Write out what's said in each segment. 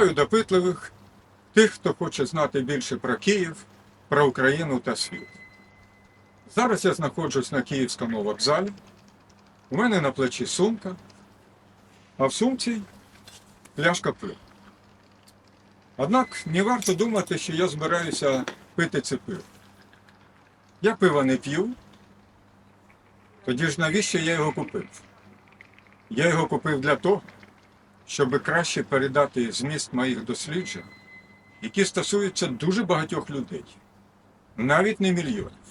Вітаю допитливих, тих, хто хоче знати більше про Київ, про Україну та світ. Зараз я знаходжусь на Київському вокзалі. У мене на плечі сумка, а в сумці пляшка пива. Однак не варто думати, що я збираюся пити це пиво. Я пива не п'ю, тоді ж навіщо я його купив? Я його купив для того, щоб краще передати зміст моїх досліджень, які стосуються дуже багатьох людей, навіть не мільйонів.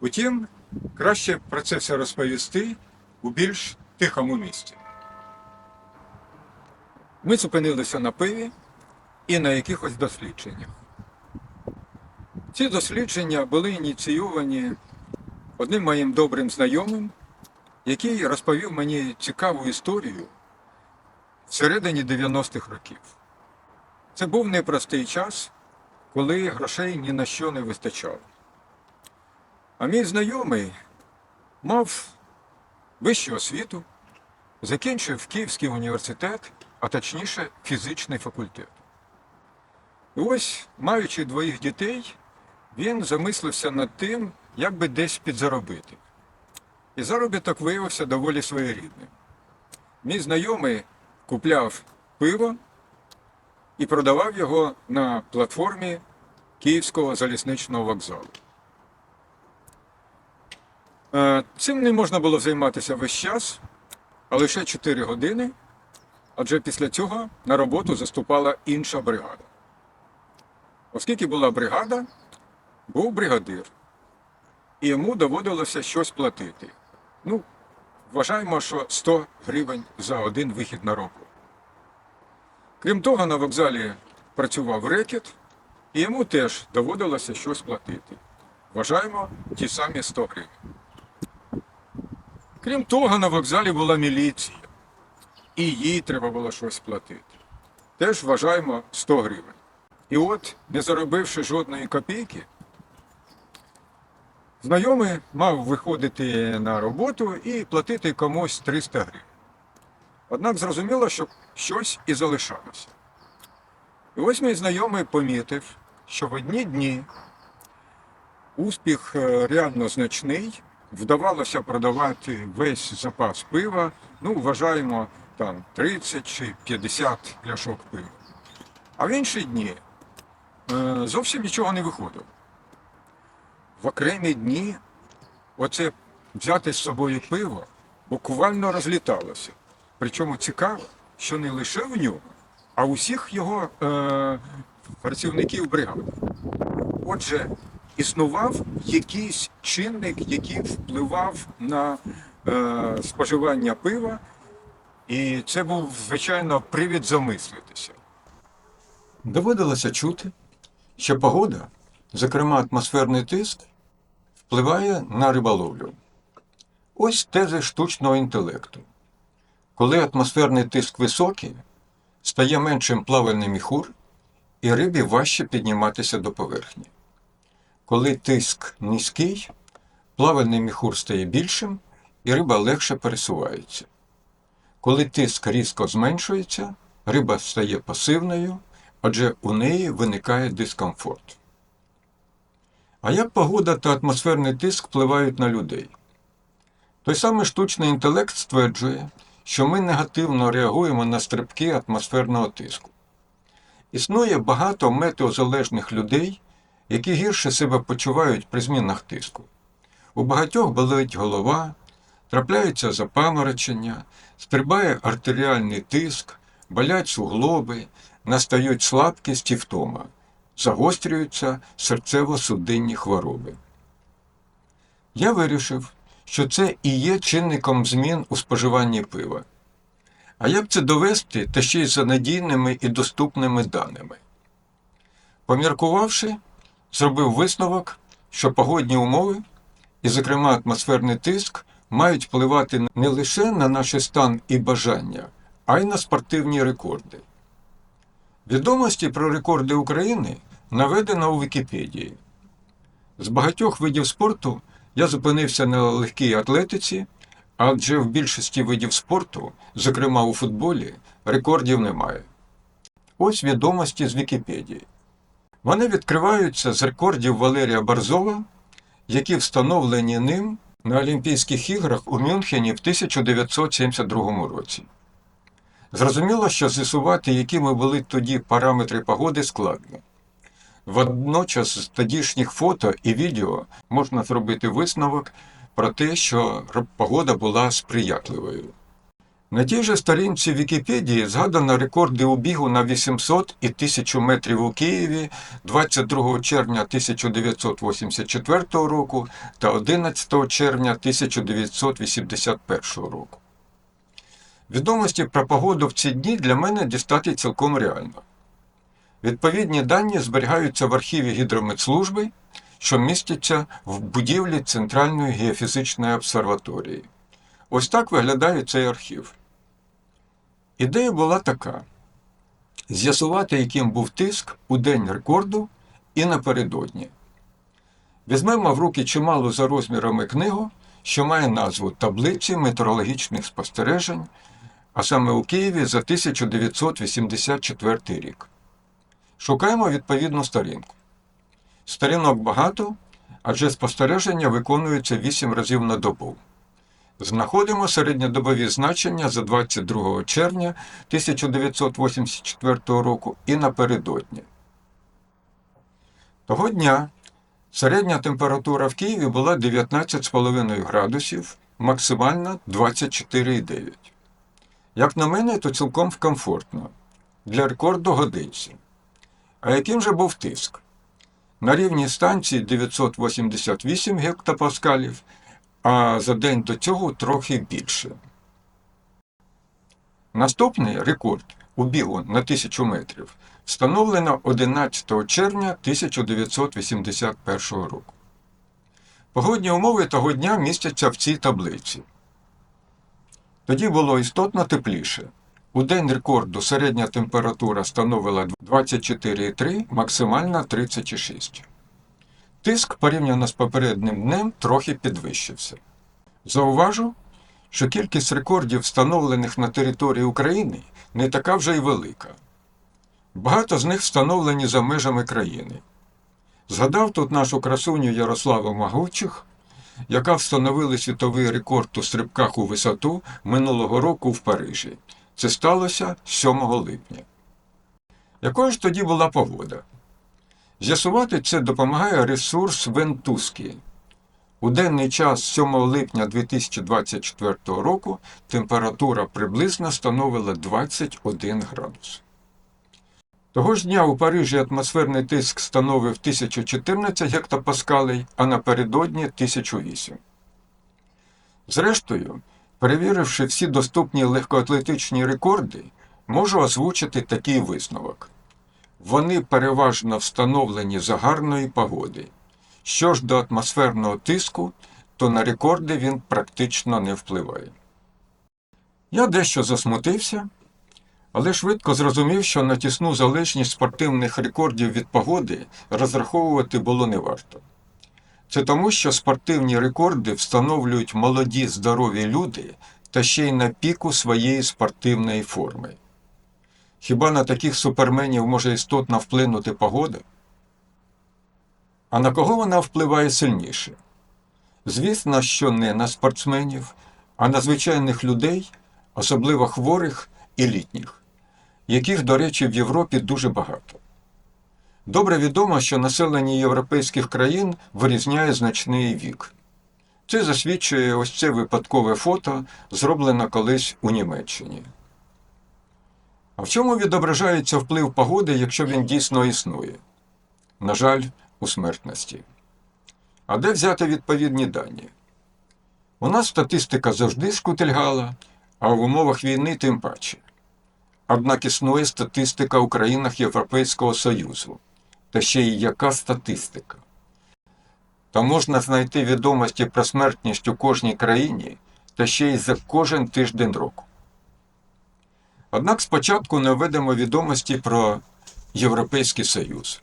Утім, краще про це все розповісти у більш тихому місці. Ми зупинилися на пиві і на якихось дослідженнях. Ці дослідження були ініційовані одним моїм добрим знайомим, який розповів мені цікаву історію всередині 90-х років. Це був непростий час, коли грошей ні на що не вистачало. А мій знайомий мав вищу освіту, закінчив Київський університет, а точніше фізичний факультет. І ось, маючи двоїх дітей, він замислився над тим, як би десь підзаробити. І заробіток виявився доволі своєрідним. Мій знайомий купляв пиво і продавав його на платформі Київського залізничного вокзалу. Е, Цим не можна було займатися весь час, а лише 4 години, адже після цього на роботу заступала інша бригада. Оскільки була бригада, був бригадир, і йому доводилося щось платити. Ну, вважаємо, що 100 гривень за один вихід на роботу. Крім того, на вокзалі працював рекет, і йому теж доводилося щось платити. Вважаємо ті самі 100 гривень. Крім того, на вокзалі була міліція, і їй треба було щось платити. Теж вважаємо 100 гривень. І от, не заробивши жодної копійки, знайомий мав виходити на роботу і платити комусь 300 гривень. Однак зрозуміло, що щось і залишалося. І ось мій знайомий помітив, що в одні дні успіх е, реально значний, вдавалося продавати весь запас пива, ну, вважаємо, там 30 чи 50 пляшок пива. А в інші дні е, зовсім нічого не виходило. В окремі дні оце взяти з собою пиво буквально розліталося. Причому цікаво, що не лише в нього, а у всіх його е, працівників бригади. Отже, існував якийсь чинник, який впливав на е, споживання пива, і це був, звичайно, привід замислитися. Доводилося чути, що погода, зокрема атмосферний тиск, впливає на риболовлю. Ось тези штучного інтелекту. Коли атмосферний тиск високий, стає меншим плавальний міхур, і рибі важче підніматися до поверхні. Коли тиск низький, плавальний міхур стає більшим, і риба легше пересувається. Коли тиск різко зменшується, риба стає пасивною, адже у неї виникає дискомфорт. А як погода та атмосферний тиск впливають на людей? Той самий штучний інтелект стверджує, що ми негативно реагуємо на стрибки атмосферного тиску. Існує багато метеозалежних людей, які гірше себе почувають при змінах тиску. У багатьох болить голова, трапляються запаморочення, стрибає артеріальний тиск, болять суглоби, настають слабкість і втома, загострюються серцево-судинні хвороби. Я вирішив, що це і є чинником змін у споживанні пива. А як це довести та ще й за надійними і доступними даними? Поміркувавши, зробив висновок, що погодні умови, і, зокрема, атмосферний тиск, мають впливати не лише на наш стан і бажання, а й на спортивні рекорди. Відомості про рекорди України наведено у Вікіпедії. З багатьох видів спорту я зупинився на легкій атлетиці, адже в більшості видів спорту, зокрема у футболі, рекордів немає. Ось відомості з Вікіпедії. Вони відкриваються з рекордів Валерія Барзова, які встановлені ним на Олімпійських іграх у Мюнхені в 1972 році. Зрозуміло, що з'ясувати, якими були тоді параметри погоди, складно. Водночас з тодішніх фото і відео можна зробити висновок про те, що погода була сприятливою. На тій же сторінці Вікіпедії згадано рекорди у бігу на 800 і 1000 метрів у Києві 22 червня 1984 року та 11 червня 1981 року. Відомості про погоду в ці дні для мене дістати цілком реально. Відповідні дані зберігаються в архіві гідрометслужби, що містяться в будівлі Центральної геофізичної обсерваторії. Ось так виглядає цей архів. Ідея була така: з'ясувати, яким був тиск у день рекорду і напередодні. Візьмемо в руки чималу за розмірами книгу, що має назву Таблиці метеорологічних спостережень, а саме у Києві за 1984 рік. Шукаємо відповідну сторінку. Сторінок багато, адже спостереження виконуються 8 разів на добу. Знаходимо середньодобові значення за 22 червня 1984 року і напередодні. Того дня середня температура в Києві була 19,5 градусів, максимальна 24,9. Як на мене, то цілком комфортно. Для рекорду годиться. А яким же був тиск? На рівні станції 988 гектопаскалів, а за день до цього трохи більше. Наступний рекорд у бігу на 1000 метрів встановлено 11 червня 1981 року. Погодні умови того дня містяться в цій таблиці. Тоді було істотно тепліше. У день рекорду середня температура становила 24,3, максимальна 36. Тиск порівняно з попереднім днем трохи підвищився. Зауважу, що кількість рекордів, встановлених на території України, не така вже й велика. Багато з них встановлені за межами країни. Згадав тут нашу красуню Ярославу Магучих, яка встановила світовий рекорд у стрибках у висоту минулого року в Парижі. Це сталося 7 липня. Якою ж тоді була погода? З'ясувати це допомагає ресурс Вентуски. У денний час 7 липня 2024 року температура приблизно становила 21 градус. Того ж дня у Парижі атмосферний тиск становив 1014 гектопаскалей, а напередодні 1008. Зрештою, перевіривши всі доступні легкоатлетичні рекорди, можу озвучити такий висновок. Вони переважно встановлені за гарної погоди. Що ж до атмосферного тиску, то на рекорди він практично не впливає. Я дещо засмутився, але швидко зрозумів, що на тісну залежність спортивних рекордів від погоди розраховувати було не варто. Це тому, що спортивні рекорди встановлюють молоді здорові люди та ще й на піку своєї спортивної форми. Хіба на таких суперменів може істотно вплинути погода? А на кого вона впливає сильніше? Звісно, що не на спортсменів, а на звичайних людей, особливо хворих і літніх, яких, до речі, в Європі дуже багато. Добре відомо, що населення європейських країн вирізняє значний вік. Це засвідчує ось це випадкове фото, зроблене колись у Німеччині. А в чому відображається вплив погоди, якщо він дійсно існує? На жаль, у смертності. А де взяти відповідні дані? У нас статистика завжди скутильгала, а в умовах війни тим паче. Однак існує статистика у країнах Європейського Союзу. Та ще й яка статистика? Та можна знайти відомості про смертність у кожній країні та ще й за кожен тиждень року. Однак спочатку наведемо відомості про Європейський Союз.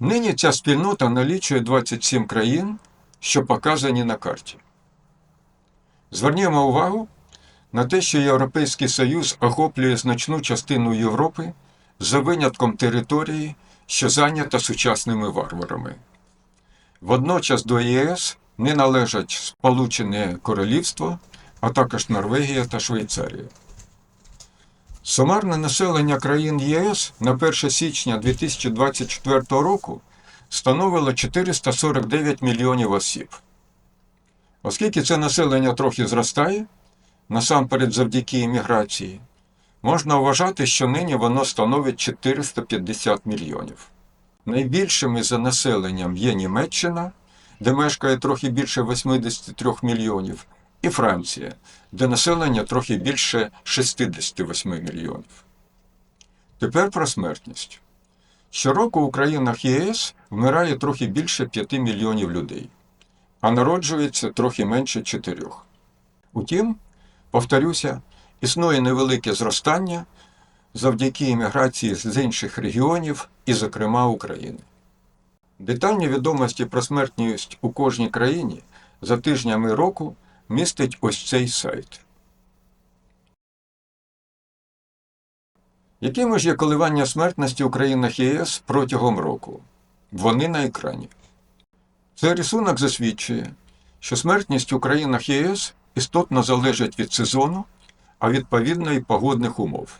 Нині ця спільнота налічує 27 країн, що показані на карті. Звернімо увагу на те, що Європейський Союз охоплює значну частину Європи, за винятком території, що зайнята сучасними варварами. Водночас до ЄС не належать Сполучене Королівство, а також Норвегія та Швейцарія. Сумарне населення країн ЄС на 1 січня 2024 року становило 449 мільйонів осіб. Оскільки це населення трохи зростає, насамперед завдяки імміграції, можна вважати, що нині воно становить 450 мільйонів. Найбільшими за населенням є Німеччина, де мешкає трохи більше 83 мільйонів, і Франція, де населення трохи більше 68 мільйонів. Тепер про смертність. Щороку у країнах ЄС вмирає трохи більше 5 мільйонів людей, а народжується трохи менше 4. Утім, повторюся, існує невелике зростання завдяки імміграції з інших регіонів і, зокрема, України. Детальні відомості про смертність у кожній країні за тижнями року містить ось цей сайт. Якими ж є коливання смертності у країнах ЄС протягом року? Вони на екрані. Цей рисунок засвідчує, що смертність у країнах ЄС істотно залежить від сезону, а відповідно і погодних умов.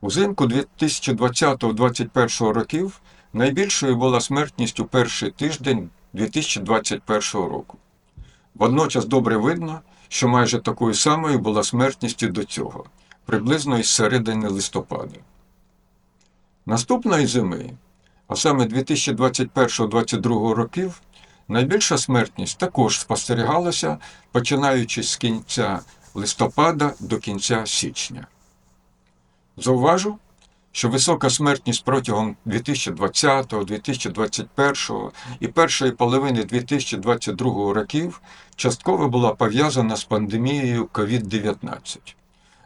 Узимку 2020-2021 років найбільшою була смертність у перший тиждень 2021 року. Водночас добре видно, що майже такою самою була смертність і до цього, приблизно із середини листопада. Наступної зими, а саме 2021-2022 років, найбільша смертність також спостерігалася, починаючи з кінця листопада до кінця січня. Зауважу, що висока смертність протягом 2020, 2021 і першої половини 2022 років частково була пов'язана з пандемією COVID-19.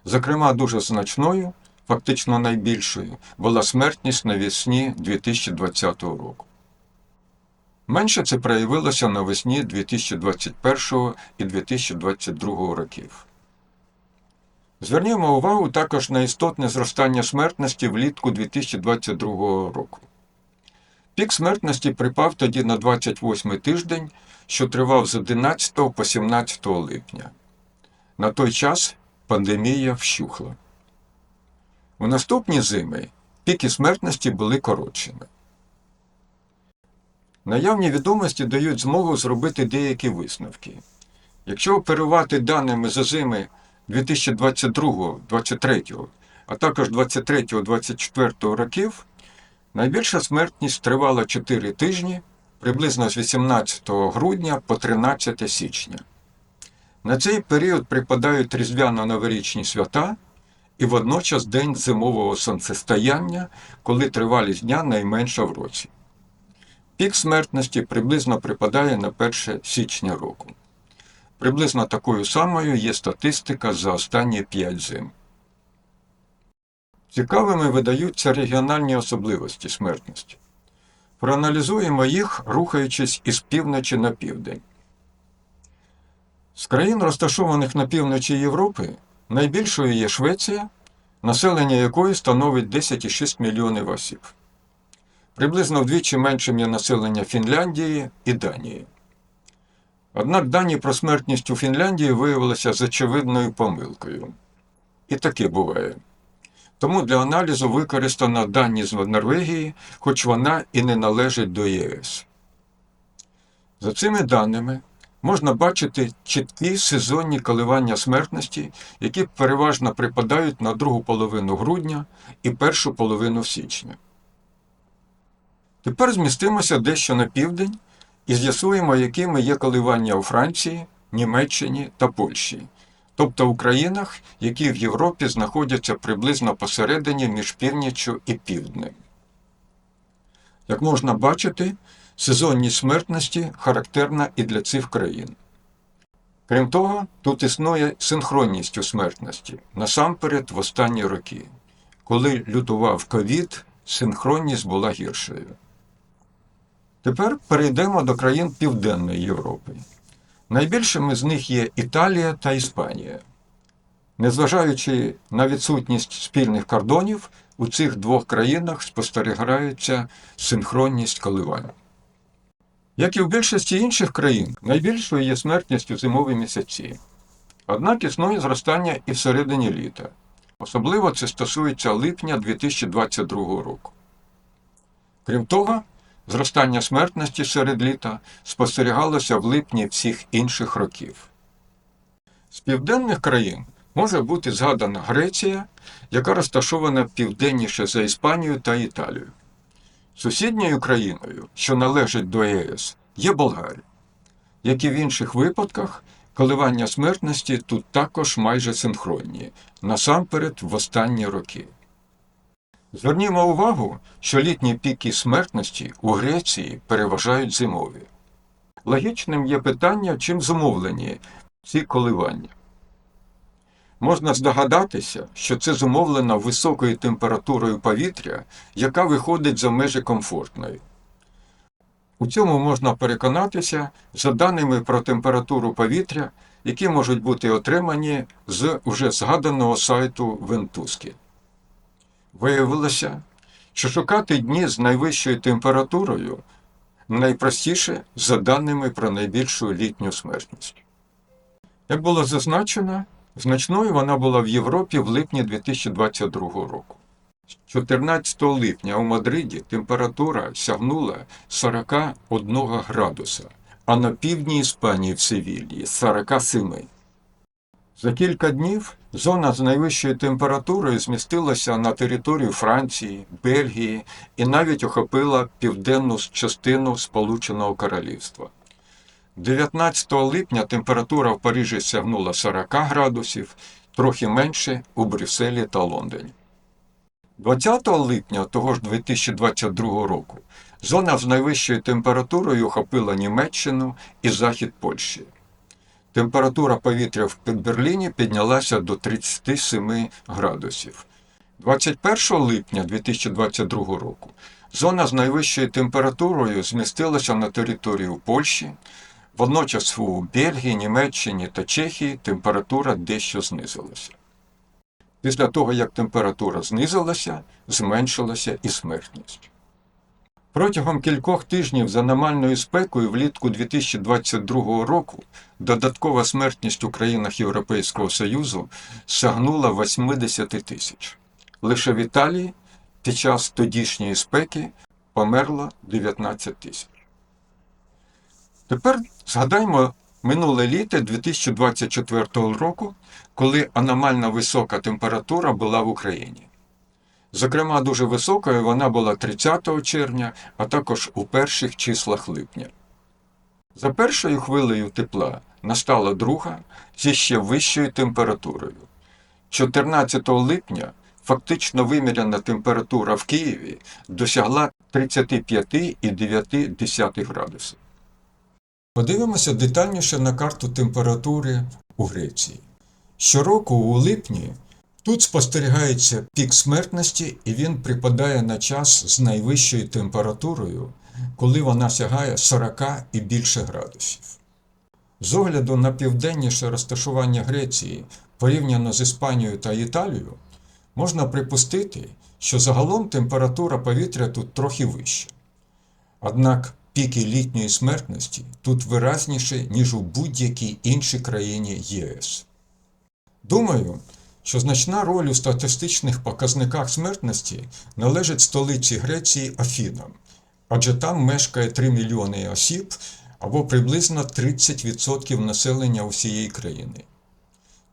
Зокрема, дуже значною, фактично найбільшою, була смертність навесні 2020 року. Менше це проявилося навесні 2021 і 2022 років. Звернімо увагу також на істотне зростання смертності влітку 2022 року. Пік смертності припав тоді на 28 тиждень, що тривав з 11 по 17 липня. На той час пандемія вщухла. У наступні зими піки смертності були коротшими. Наявні відомості дають змогу зробити деякі висновки. Якщо оперувати даними за зими 2022-2023, а також 23-24 років, найбільша смертність тривала 4 тижні, приблизно з 18 грудня по 13 січня. На цей період припадають різдвяно-новорічні свята і водночас день зимового сонцестояння, коли тривалість дня найменша в році. Пік смертності приблизно припадає на 1 січня року. Приблизно такою самою є статистика за останні 5 зим. Цікавими видаються регіональні особливості смертності. Проаналізуємо їх, рухаючись із півночі на південь. З країн, розташованих на півночі Європи, найбільшою є Швеція, населення якої становить 10,6 мільйонів осіб. Приблизно вдвічі меншим є населення Фінляндії і Данії. Однак дані про смертність у Фінляндії виявилися з очевидною помилкою. І таке буває. Тому для аналізу використано дані з Норвегії, хоч вона і не належить до ЄС. За цими даними можна бачити чіткі сезонні коливання смертності, які переважно припадають на другу половину грудня і першу половину січня. Тепер змістимося дещо на південь і з'ясуємо, якими є коливання у Франції, Німеччині та Польщі, тобто у країнах, які в Європі знаходяться приблизно посередині між північчю і півднем. Як можна бачити, сезонність смертності характерна і для цих країн. Крім того, тут існує синхронність у смертності насамперед в останні роки. Коли лютував ковід, синхронність була гіршою. Тепер перейдемо до країн Південної Європи. Найбільшими з них є Італія та Іспанія. Незважаючи на відсутність спільних кордонів, у цих двох країнах спостерігається синхронність коливань. Як і в більшості інших країн, найбільшою є смертність у зимові місяці. Однак існує зростання і всередині літа. Особливо це стосується липня 2022 року. Крім того, зростання смертності серед літа спостерігалося в липні всіх інших років. З південних країн може бути згадана Греція, яка розташована південніше за Іспанію та Італію. Сусідньою країною, що належить до ЄС, є Болгарія. Як і в інших випадках, коливання смертності тут також майже синхронні, насамперед в останні роки. Звернімо увагу, що літні піки смертності у Греції переважають зимові. Логічним є питання, чим зумовлені ці коливання. Можна здогадатися, що це зумовлено високою температурою повітря, яка виходить за межі комфортної. У цьому можна переконатися за даними про температуру повітря, які можуть бути отримані з уже згаданого сайту Вентуски. Виявилося, що шукати дні з найвищою температурою найпростіше за даними про найбільшу літню смертність. Як було зазначено, значною вона була в Європі в липні 2022 року. 14 липня у Мадриді температура сягнула 41 градуса, а на півдні Іспанії в Севілії 47. За кілька днів зона з найвищою температурою змістилася на територію Франції, Бельгії і навіть охопила південну частину Сполученого Королівства. 19 липня температура в Парижі сягнула 40 градусів, трохи менше у Брюсселі та Лондоні. 20 липня того ж 2022 року зона з найвищою температурою охопила Німеччину і захід Польщі. Температура повітря в Берліні піднялася до 37 градусів. 21 липня 2022 року зона з найвищою температурою змістилася на територію Польщі. Водночас у Бельгії, Німеччині та Чехії температура дещо знизилася. Після того, як температура знизилася, зменшилася і смертність. Протягом кількох тижнів з аномальною спекою влітку 2022 року додаткова смертність у країнах Європейського Союзу сягнула 80 тисяч. Лише в Італії під час тодішньої спеки померло 19 тисяч. Тепер згадаймо минуле літо 2024 року, коли аномально висока температура була в Україні. Зокрема, дуже високою вона була 30 червня, а також у перших числах липня. За першою хвилею тепла настала друга зі ще вищою температурою. 14 липня фактично виміряна температура в Києві досягла 35,9 градусів. Подивимося детальніше на карту температури у Греції. Щороку у липні тут спостерігається пік смертності, і він припадає на час з найвищою температурою, коли вона сягає 40 і більше градусів. З огляду на південніше розташування Греції порівняно з Іспанією та Італією, можна припустити, що загалом температура повітря тут трохи вища. Однак піки літньої смертності тут виразніші, ніж у будь-якій іншій країні ЄС. Думаю, що значна роль у статистичних показниках смертності належить столиці Греції Афінам, адже там мешкає 3 мільйони осіб або приблизно 30% населення усієї країни.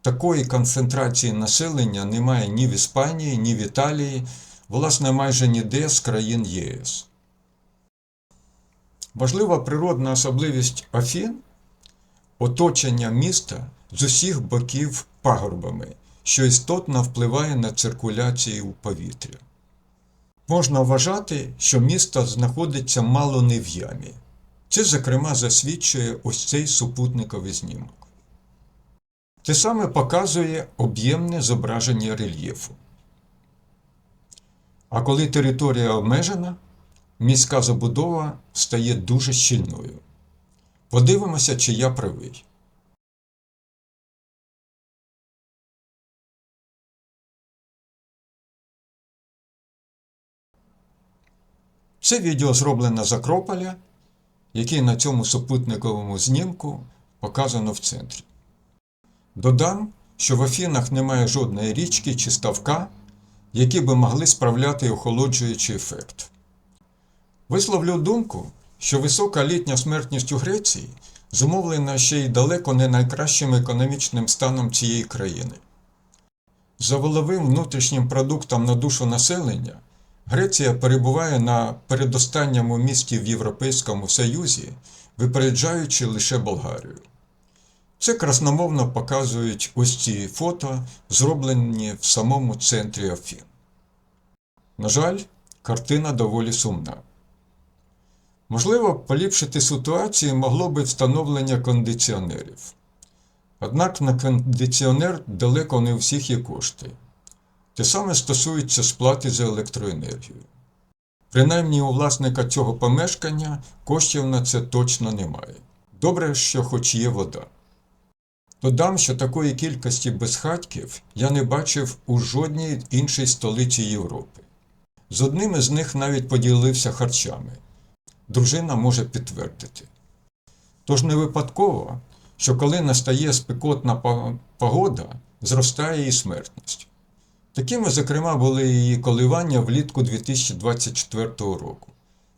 Такої концентрації населення немає ні в Іспанії, ні в Італії, власне, майже ніде з країн ЄС. Важлива природна особливість Афін оточення міста з усіх боків пагорбами, що істотно впливає на циркуляцію повітря. Можна вважати, що місто знаходиться мало не в ямі. Це, зокрема, засвідчує ось цей супутниковий знімок. Те саме показує об'ємне зображення рельєфу. А коли територія обмежена, міська забудова стає дуже щільною. Подивимося, чи я правий. Це відео зроблено з Акрополя, який на цьому супутниковому знімку показано в центрі. Додам, що в Афінах немає жодної річки чи ставка, які би могли справляти охолоджуючий ефект. Висловлю думку, що висока літня смертність у Греції зумовлена ще й далеко не найкращим економічним станом цієї країни. За воловим внутрішнім продуктом на душу населення Греція перебуває на передостанньому місці в Європейському Союзі, випереджаючи лише Болгарію. Це красномовно показують ось ці фото, зроблені в самому центрі Афін. На жаль, картина доволі сумна. Можливо, поліпшити ситуацію могло би встановлення кондиціонерів. Однак на кондиціонер далеко не у всіх є кошти. Те саме стосується сплати за електроенергію. Принаймні у власника цього помешкання коштів на це точно немає. Добре, що хоч є вода. Додам, що такої кількості безхатьків я не бачив у жодній іншій столиці Європи. З одним із них навіть поділився харчами. Дружина може підтвердити. Тож не випадково, що коли настає спекотна погода, зростає і смертність. Такими, зокрема, були її коливання влітку 2024 року.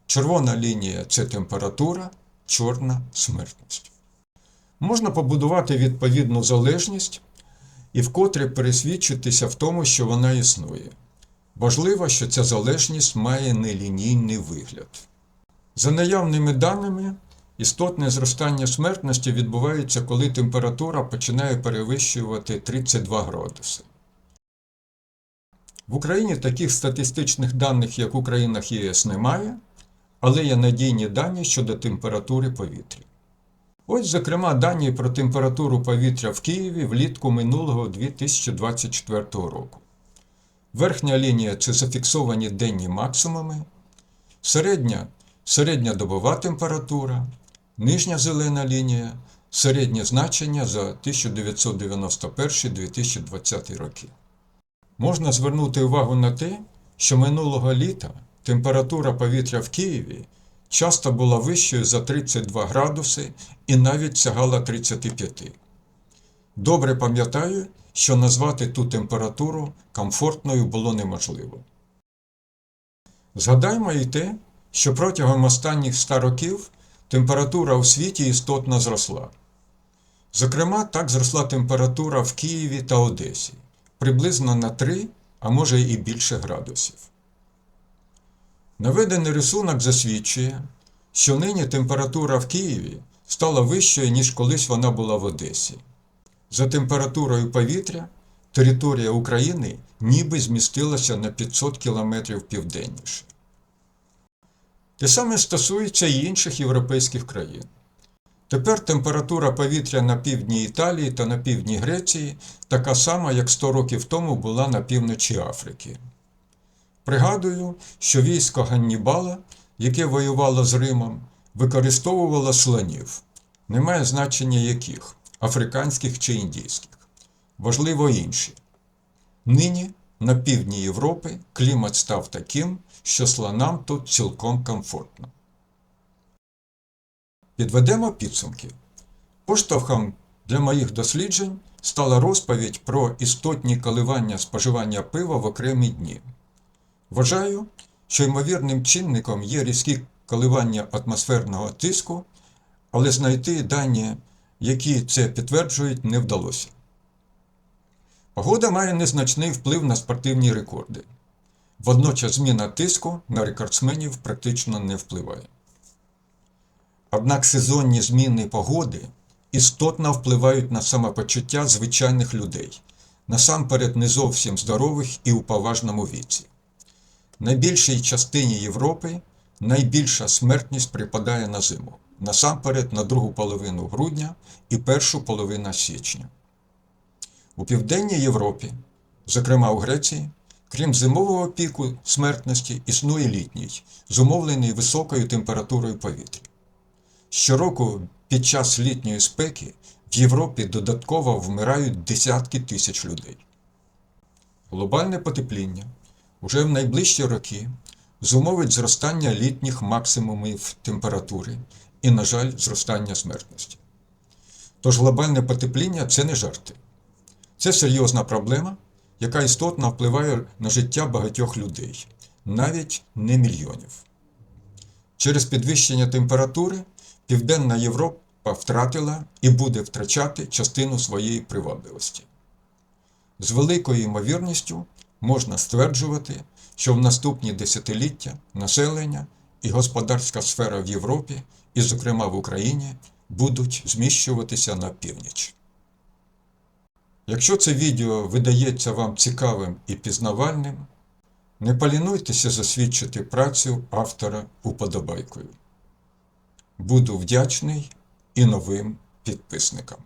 Червона лінія це температура, чорна смертність. Можна побудувати відповідну залежність і вкотре пересвідчитися в тому, що вона існує. Важливо, що ця залежність має нелінійний вигляд. За наявними даними, істотне зростання смертності відбувається, коли температура починає перевищувати 32 градуси. В Україні таких статистичних даних, як у країнах ЄС, немає, але є надійні дані щодо температури повітря. Ось, зокрема, дані про температуру повітря в Києві влітку минулого 2024 року. Верхня лінія це зафіксовані денні максимуми, середня середньодобова температура, нижня зелена лінія, середнє значення за 1991-2020 роки. Можна звернути увагу на те, що минулого літа температура повітря в Києві часто була вищою за 32 градуси і навіть сягала 35. Добре пам'ятаю, що назвати ту температуру комфортною було неможливо. Згадаймо і те, що протягом останніх 100 років температура у світі істотно зросла. Зокрема, так зросла температура в Києві та Одесі приблизно на 3, а може і більше градусів. Наведений рисунок засвідчує, що нині температура в Києві стала вищою, ніж колись вона була в Одесі. За температурою повітря територія України ніби змістилася на 500 кілометрів південніше. Те саме стосується і інших європейських країн. Тепер температура повітря на півдні Італії та на півдні Греції така сама, як 100 років тому була на півночі Африки. Пригадую, що військо Ганнібала, яке воювало з Римом, використовувало слонів, немає значення яких африканських чи індійських. Важливо інші. Нині на півдні Європи клімат став таким, що слонам тут цілком комфортно. Підведемо підсумки. Поштовхом для моїх досліджень стала розповідь про істотні коливання споживання пива в окремі дні. Вважаю, що ймовірним чинником є різкі коливання атмосферного тиску, але знайти дані, які це підтверджують, не вдалося. Погода має незначний вплив на спортивні рекорди. Водночас зміна тиску на рекордсменів практично не впливає. Однак сезонні зміни погоди істотно впливають на самопочуття звичайних людей, насамперед не зовсім здорових і у поважному віці. Найбільшій частині Європи найбільша смертність припадає на зиму, насамперед на другу половину грудня і першу половину січня. У Південній Європі, зокрема у Греції, крім зимового піку смертності, існує літній, зумовлений високою температурою повітря. Щороку під час літньої спеки в Європі додатково вмирають десятки тисяч людей. Глобальне потепління уже в найближчі роки зумовить зростання літніх максимумів температури і, на жаль, зростання смертності. Тож глобальне потепління це не жарти. Це серйозна проблема, яка істотно впливає на життя багатьох людей, навіть не мільйонів. Через підвищення температури Південна Європа втратила і буде втрачати частину своєї привабливості. З великою ймовірністю можна стверджувати, що в наступні десятиліття населення і господарська сфера в Європі, і, зокрема в Україні, будуть зміщуватися на північ. Якщо це відео видається вам цікавим і пізнавальним, не полінуйтеся засвідчити працю автора уподобайкою. Буду вдячний і новим підписникам.